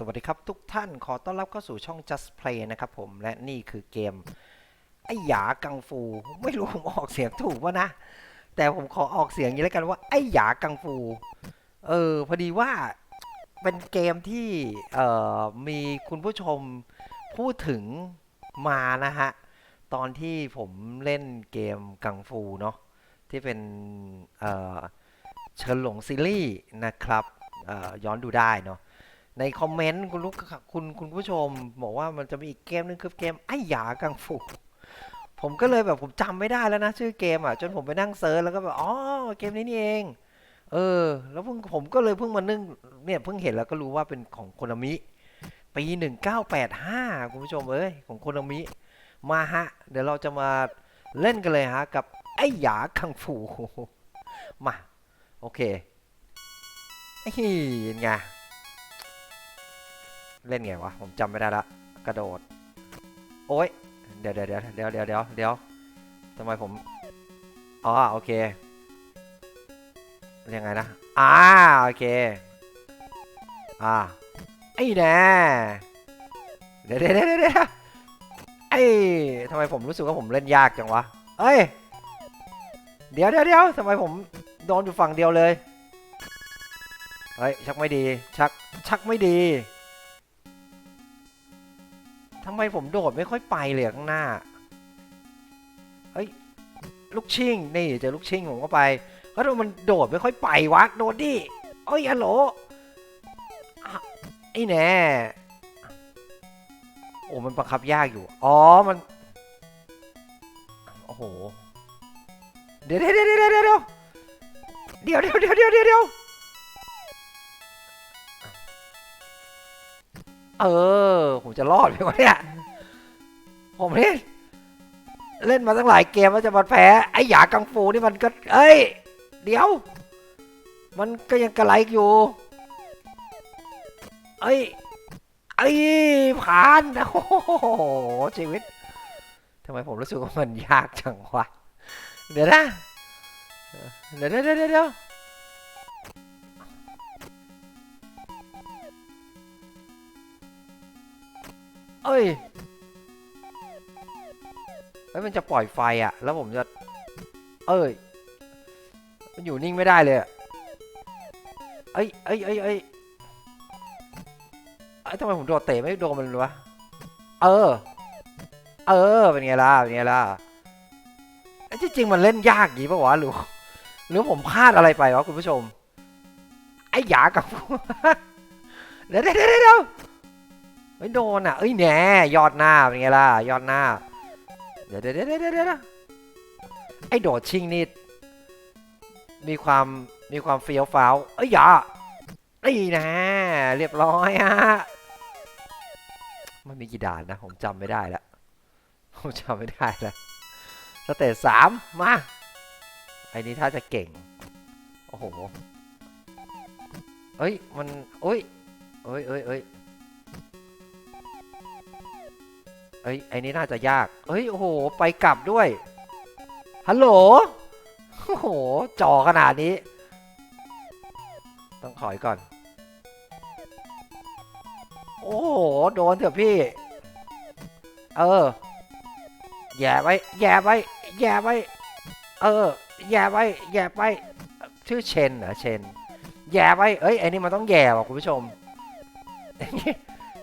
สวัสดีครับทุกท่านขอต้อนรับเข้าสู่ช่อง Just Play นะครับผมและนี่คือเกมไอหยากังฟู ไม่รู้ผมออกเสียงถูกวะนะ แต่ผมขอออกเสียงนี้แล้วกันว่าไอหยากังฟู เออพอดีว่าเป็นเกมที่เอ่อมีคุณผู้ชมพูดถึงมานะฮะ ตอนที่ผมเล่นเกมกังฟูเนาะที่เป็นเอ่อเชิญหลงซีรีส์นะครับย้อนดูได้เนาะ ในคอมเมนต์คุณลูกคุณคุณผู้ชม บอกว่ามันจะมีอีกเกมนึงคือเกมไอ้หยากังฟูผมก็เลยแบบผมจำไม่ได้แล้วนะ ชื่อเกมอะจนผมไปนั่งเซิร์ชแล้วก็แบบอ๋อเกมนี้นี่เอง เออ แล้วเพิ่งผมก็เลยเพิ่งมานึ่งเนี่ยเพิ่งเห็นแล้วก็รู้ว่าเป็นของโคนามิปีหนึ่งเก้าแปดห้าคุณผู้ชมเอ้ยของโคนามิมาฮะ เดี๋ยวเราจะมาเล่นกันเลยฮะ กับไอ้หยากังฟูมา โอเคไอ้ยังไง เล่นไงวะ ผมจำไม่ได้ละ กระโดด โอ้ย เดี๋ยวเดี๋ยวเดี๋ยวเดี๋ยวเดี๋ยวเดี๋ยวเดี๋ยวทำไมผม อ๋อ โอเคยังไงนะ อ่า โอเค อ่า ไอ้แน่เดี๋ยวเดี๋ยวเดี๋ยวเดี๋ยวไอ้ทำไมผมรู้สึกว่าผมเล่นยากจังวะ เอ้ย เดี๋ยวเดี๋ยวเดี๋ยวทำไมผมโดนอยู่ฝั่งเดียวเลย เฮ้ย ชักไม่ดี ชัก ชักไม่ดี ทำไมผมโดดไม่ค่อยไปเลยข้างหน้า เฮ้ย ลูกชิงนี่เจอลูกชิงผมก็ไปแล้วมันโดดไม่ค่อยไปวะ โดดดิเอ้ยฮัลโหลอะไอ้แน่ โอ้ มันบังคับยากอยู่ อ๋อ มัน โอ้โห เดี๋ยวเดี๋ยวเดี๋ยวเดี๋ยวเดี๋ยวเดี๋ยวเดี๋ยวเดี๋ยว เออ ผมจะรอดไหมวะเนี่ย ผมเล่นเล่นมาตั้งหลายเกมแล้วจะมาแพ้ไอ้หยากังฟูนี่มันก็ เอ้ย เดี๋ยว มันก็ยังกระไรอยู่ เอ้ยเอ้ยผ่านโอ้โหชีวิตทำไมผมรู้สึกว่ามันยากจังวะเดี๋ยวนะเดี๋ยวเดี๋ยวเดี๋ยว เอ้ยเอ้ยมันจะปล่อยไฟอะแล้วผมจะ เอ้ย มันอยู่นิ่งไม่ได้เลยอะเอ้ยเอ้ยเอ้ยเอ้ยเอ้ยทำไมผมโดดเตะไม่โดนมันเลยวะ เออ เออ เป็นไงล่ะ เป็นไงล่ะเอ้ที่จริงมันเล่นยากอย่างงี้ปะวะหรือหรือผมพลาดอะไรไปวะคุณผู้ชม ไอ้หยากับ เดี๋ยวเดี๋ยวเดี๋ยว เดี๋ยวไม่โดนอะเอ้ยแหน่ยอดหน้าเป็นไงล่ะยอดหน้า เดี๋ยวเดี๋ยวเดี๋ยวเดี๋ยวเดี๋ยวไอ้โดดชิงนี่มีความมีความเฟี้ยวฟ้าวเอ้ยอย่าไอ้นะเรียบร้อยฮะมันมีกี่ด่านนะ ผมจำไม่ได้แล้วผมจำไม่ได้แล้วสเตจสามมาไอ้นี้ถ้าจะเก่ง โอ้โหเอ้ย มันเอ้ยเอ้ยเอ้ยเอ้ย เอ้ยไอ้นี้น่าจะยาก เอ้ย โอ้โห ไปกลับด้วย ฮัลโหล โอ้โหจอขนาดนี้ ต้องถอยก่อน โอ้โห โดนเถอะพี่ เออ แย่ไว้ แย่ไว้ แย่ไว้ เออ แย่ไว้ แย่ไปชื่อเชนเหรอ เชน แย่ไว้ เอ้ย ไอ้นี่มันต้องแย่ว่ะคุณผู้ชม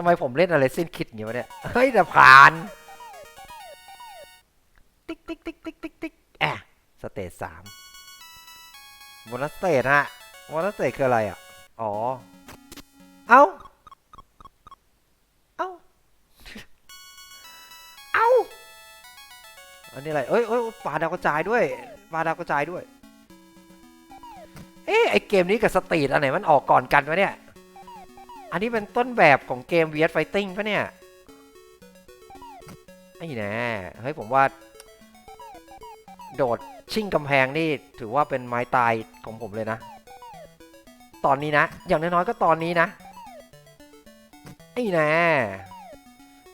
ำไมผมเล่นอะไรสิ้นคิดอย่างนี้วะเนี่ย เฮ้ยแต่ผ่าน ติ๊กติ๊กติ๊กติ๊กติ๊กติ๊กแอะสเตจสามบนัสเตจฮะบนัสสเตจคืออะไรอะ อ๋อ เอ้า เอ้า เอ้า อันนี้อะไร เอ้ยเอ้ยปลาดาวกระจายด้วยปลาดาวกระจายด้วย เอ๊ะไอเกมนี้กับสตรีทอันไหนมันออกก่อนกันวะเนี่ย อันนี้เป็นต้นแบบของเกม v s Fighting ปะเนี่ย ไอ้แน่เฮ้ยผมว่า โดดชิ่งกำแพงนี่ถือว่าเป็นไม้ตายของผมเลยนะ ตอนนี้นะ อย่างน้อยๆก็ตอนนี้นะ ไอ้แน่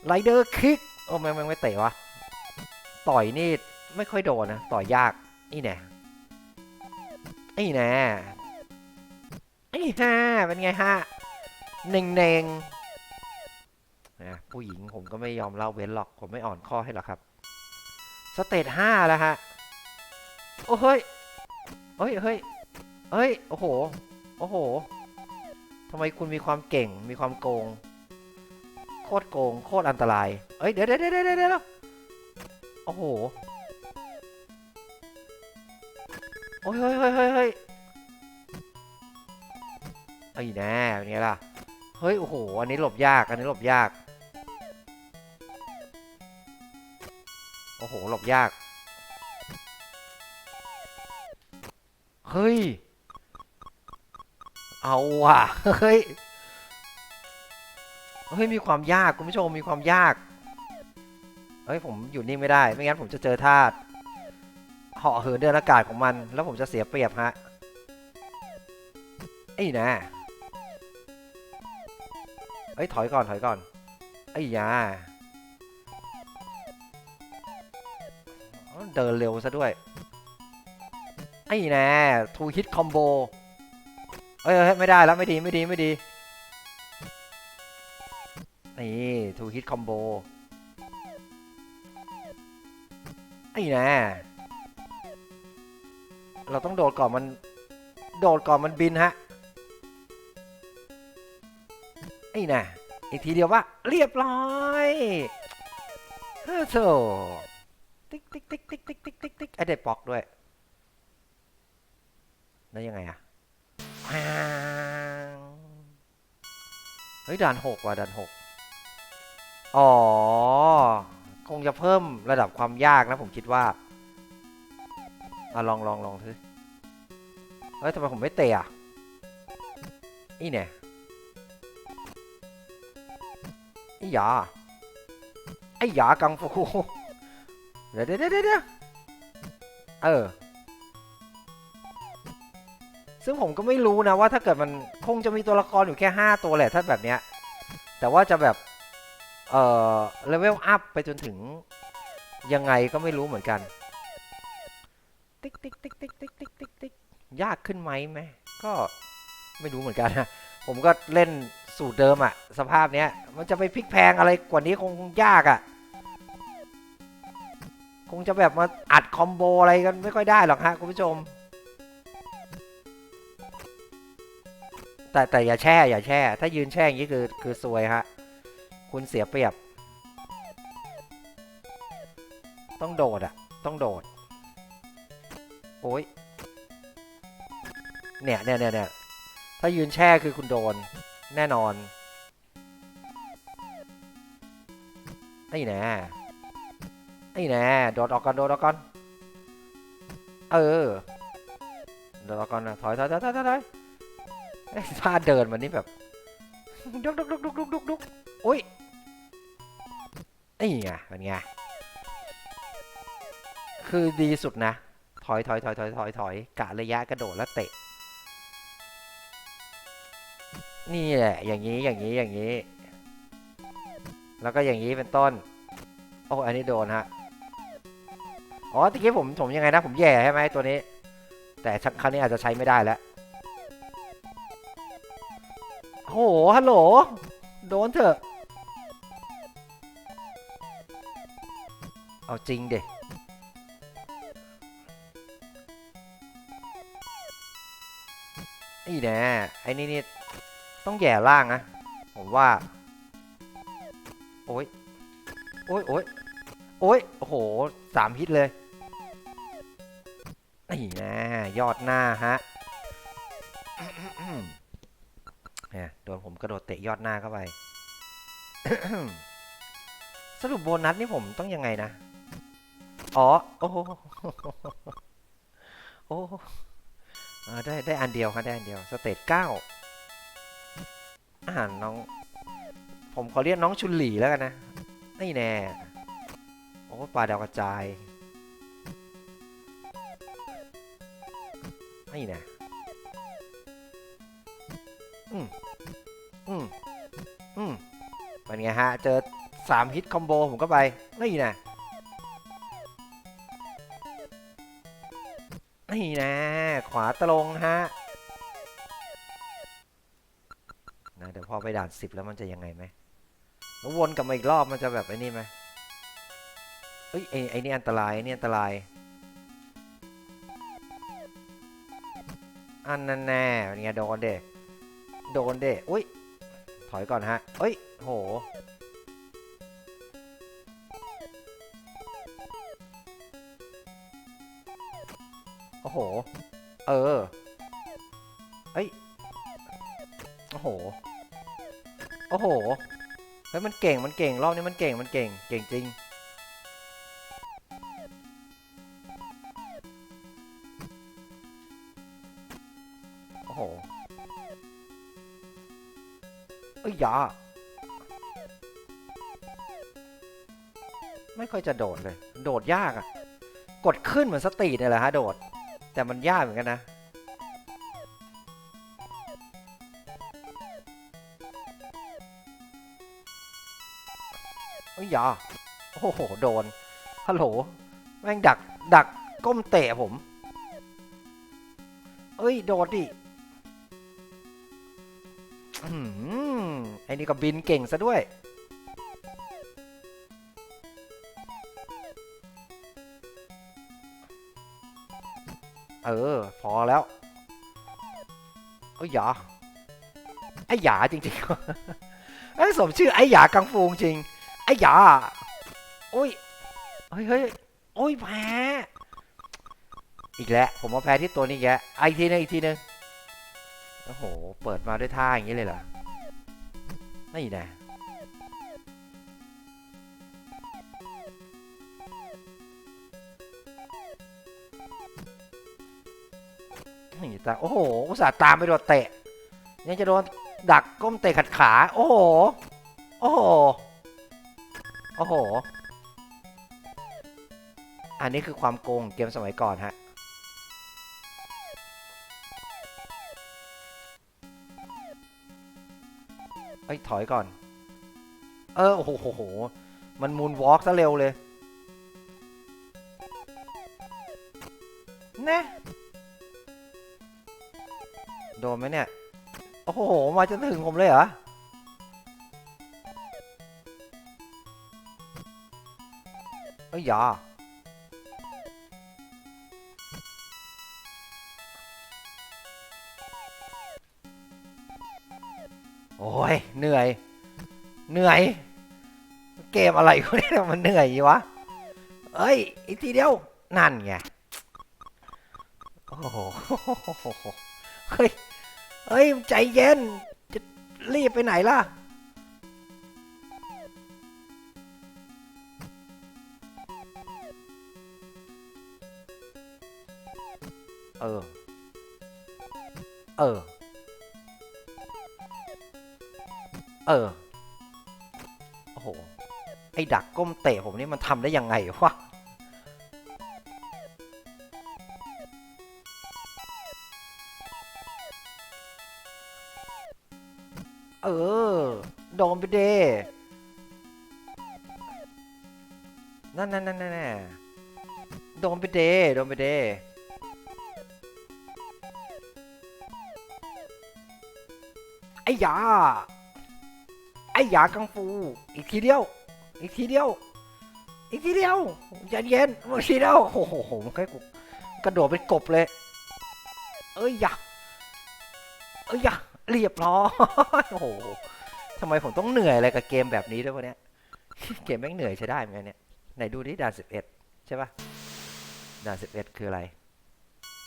ไรเดอร์คิก โอ้แม่งแม่งไม่เตะวะ ต่อยนี่ไม่ค่อยโดนนะ ต่อยยาก นี่แน่ไอ้แน่ไอ้ฮ่าเป็นไงฮะ เน่งเน่งนะผู้หญิงผมก็ไม่ยอมเล่าเว้นหรอก ผมไม่อ่อนข้อให้หรอกครับ สเตจห้าแล้วฮะ โอ้เฮ้ยเฮ้ยเฮ้ยเฮ้ย โอ้โห โอ้โหทำไมคุณมีความเก่ง มีความโกง โคตรโกง โคตรอันตราย เอ้ย เดี๋ยวเดี๋ยวเดี๋ยวเดี๋ยวเดี๋ยวโอ้โห โอ้ยเฮ้ยเฮ้ยเฮ้ยเฮ้ยไอ้แน่เป็นไงล่ะ เฮ้ย โอ้โห อันนี้หลบยาก อันนี้หลบยาก โอ้โห หลบยาก เฮ้ย เอาว่ะ เฮ้ย เฮ้ย มีความยาก คุณผู้ชม มีความยาก เฮ้ย ผมอยู่นิ่งไม่ได้ ไม่งั้นผมจะเจอท่าเหาะเหินเดินอากาศของมัน แล้วผมจะเสียเปรียบฮะ ไอ้นะ เอ้ยถอยก่อนถอยก่อนไอ้ยาเดินเร็วซะด้วย ไอ้แน่ทูฮิตคอมโบเอ้ยไม่ได้แล้วไม่ดีไม่ดีไม่ดีนี่ทูฮิตคอมโบไอ้แน่เราต้องโดดก่อนมัน โดดก่อนมันบินฮะ อ้น่ะอีกทีเดียวว่าเรียบร้อยเฮ้อโถติ๊กติ๊กติ๊กติ๊กติ๊กติ๊กติ๊กติ๊กไอ้ได้ปอกด้วย แล้วยังไงอะอ้าเฮ้ยด่านหกว่ะด่านหกอ๋อ คงจะเพิ่มระดับความยากนะผมคิดว่าอะลองลองลองทีเฮ้ยทำไมผมไม่เตะอะนี่เนี่ย ไอ้ยาไอ้ยากังฟูเดี๋เดี๋เดี๋เออ ซึ่งผมก็ไม่รู้นะว่าถ้าเกิดมันคงจะมีตัวละครอยู่แค่ 5 ตัวแหละถ้าแบบเนี้ย แต่ว่าจะแบบ เอ่อเลเวลอัพไปจนถึง ยังไงก็ไม่รู้เหมือนกัน ติ๊กติ๊กติ๊กติ๊กติ๊กติ๊กติ๊กยากขึ้นไหมแม่ก็ไม่รู้เหมือนกันนะ ผมก็เล่น สูตรเดิมอะสภาพเนี้ย มันจะไปพลิกแพงอะไรกว่านี้คงยากอะคงจะแบบมาอัดคอมโบอะไรกันไม่ค่อยได้หรอกฮะคุณผู้ชม แต่แต่อย่าแช่อย่าแช่ ถ้ายืนแช่อย่างนี้คือคือซวยฮะ คุณเสียเปรียบ ต้องโดดอะต้องโดด โอ้ยเนี่ยเนี่ยเนี่ยเนี่ยถ้ายืนแช่คือคุณโดน แน่นอนไอ้แน่ไอ้แน่โดดออกก่อนโดดออกก่อนเออโดดออกก่อนนะถอยถอยถอยถอยถอยถอยเอ้ยท่าเดินมันนี่แบบดุกดุกดุกดุกดุกดุกดุกโอ้ยนี่ไงเป็นไงคือดีสุดนะ ถอยถอยถอยถอยถอยถอยกะระยะกระโดดแล้วเตะ นี่แหละอย่างนี้อย่างนี้อย่างนี้ แล้วก็อย่างนี้เป็นต้น โอ้อันนี้โดนฮะ อ๋อตะกี้ผมผมยังไงนะ ผมแย่ใช่ไหมตัวนี้ แต่ครั้งนี้อาจจะใช้ไม่ได้แล้วโอ้โหฮัลโหล โดนเถอะ เอาจริงเด็นี่แน่ไอ้นี่นี่ ต้องแย่ล่างนะ ผมว่า โอ้ย โอ้ยโอ้ยโอ้ยโอ้โหสามฮิตเลยนี่น่ยอดหน้าฮะเนี่ยโดนผมกระโดดเตะยอดหน้าเข้าไป สรุปโบนัสนี่ผมต้องยังไงนะ อ๋อ โอ้โหโอ้ได้ได้อันเดียวครับได้อันเดียว สเตจเก้า อ่านน้อง ผมขอเรียกน้องชุนหลีแล้วกันนะ นี่แน่ โอ้ปลาดาวกระจายนี่แน่อืมอืมอืมเป็นไงฮะ เจอสามฮิตคอมโบผมก็ไป นี่แนะนี่นะ ขวาตรงฮะ อไปด่านสิบแล้วมันจะยังไงไหมแล้ววนกลับมาอีกรอบมันจะแบบไอ้นี่ไหมเอ้ยไอ้ไอ้นี่อันตรายไอ้นี่อันตราย อันนั้นแน่เป็นไงโดนเด็โดนเด็อุ้ยถอยก่อนฮะเอ้ยโหโอ้โห เออ เอ้ย โอ้โห โอ้โห เฮ้ยมันเก่งมันเก่งรอบนี้มันเก่งมันเก่งเก่งจริง โอ้โหเอ้ยยาไม่ค่อยจะโดดเลย โดดยากอะกดขึ้นเหมือนสตรีทเนี่ยแหละฮะโดด แต่มันยากเหมือนกันนะ เอ้ยยาโอ้โห โดน ฮัลโหล แม่งดัก ดัก ก้มเตะผม เอ้ย โดดดิอืมไอ้นี่ก็บินเก่งซะด้วย เออ พอแล้ว เอ้ยหยาไอ้หยาจริงๆไอ้สมชื่อไอ้หยากังฟูจริง ไอ้หยาโอ้ยเฮ้ยเฮ้ยโอ้ยแพ้ อีกแล้วผมมาแพ้ที่ตัวนี้แกไอะอีกทีนึงอีกทีนึงโอ้โห เปิดมาด้วยท่าอย่างนี้เลยเหรอนี่น่นี่ตาโอ้โห อุตส่าห์ตามไปโดนเตะ ยังจะโดนดักก้มเตะขัดขา โอ้โห โอ้โห โอ้โห อันนี้คือความโกงเกมสมัยก่อนฮะเอ้ถอยก่อน เออ โอ้โหโห มันมูนวอล์กซะเร็วเลยนะโดนไหมเนี่ย โอ้โห มาจนถึงผมเลยเหรอ อ้ยยาโอ้ยเหนื่อย เหนื่อย เกมอะไรวะเนี่ยมันเหนื่อยอยู่วะ เอ้ย อีกทีเดียว นั่นไง โอ้โห เฮ้ย เฮ้ย ใจเย็น จะรีบไปไหนล่ะ เออ เออ เออ โอ้โห ไอ้ดักก้มเตะผมนี่มันทำได้ยังไงวะ เออ โดนไปเดนั่นนั่นนั่นนั่นโดนไปเดโดนไปเด ยา ไอ้ยากังฟู อีกทีเดียว อีกทีเดียว อีกทีเดียวใจเย็นอีกทีเดียวโอ้โหมันแค่กูกระโดดเป็นกบเลย เอ้ยยาเอ้ยยาเรียบร้อยโอ้โหทำไมผมต้องเหนื่อยอะไรกับเกมแบบนี้ด้วยวะเนี่ยเกมแม่งเหนื่อยใช้ได้เหมือนกันเนี่ยไหนดูดิด่านสิบเอ็ดใช่ปะด่านสิบเอ็ดคืออะไร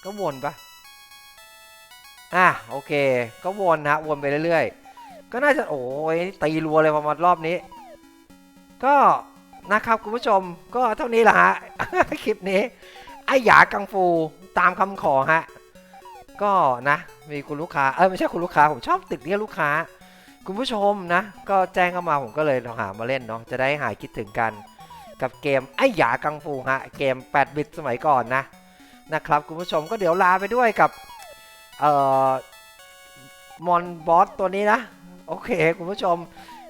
ก็วนปะ อะโอเค ก็วนนะวนไปเรื่อยๆ ก็น่าจะโอ้ยตีรัวเลยประมาณรอบนี้ ก็นะครับคุณผู้ชมก็เท่านี้แหละฮะคลิปนี้ไอ้หยากังฟูตามคำขอฮะก็นะมีคุณลูกค้าเออไม่ใช่คุณลูกค้าผมชอบติดเรียกลูกค้า คุณผู้ชมนะ ก็แจ้งเข้ามาผมก็เลยลองหามาเล่นเนาะจะได้หายคิดถึงกัน กับเกมไอ้หยากังฟูฮะเกม 8 บิตสมัยก่อนนะนะครับคุณผู้ชมก็เดี๋ยวลาไปด้วยกับ เอ่อมอนบอสตัวนี้นะ โอเค คุณผู้ชม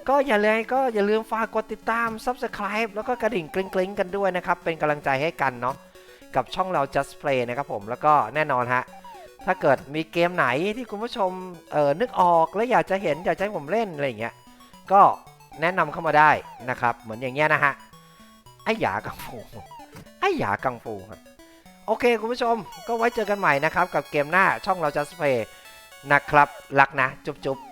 ก็อย่าเลยก็อย่าลืมฝากกดติดตาม Subscribe แล้วก็กระดิ่งกริ๊งๆกันด้วยนะครับ เป็นกำลังใจให้กันเนาะกับช่องเรา Just Play นะครับผมแล้วก็แน่นอนฮะถ้าเกิดมีเกมไหนที่คุณผู้ชมเออนึกออกและอยากจะเห็นอยากจะให้ผมเล่นอะไรอย่างเงี้ยก็แนะนำเข้ามาได้นะครับ เหมือนอย่างเงี้ยนะฮะไอ้หยากังฟูไอ้หยากังฟูครับ โอเค คุณผู้ชมก็ไว้เจอกันใหม่นะครับ กับเกมหน้าช่องเราจัสเพย์นะครับรักนะ จุ๊บๆ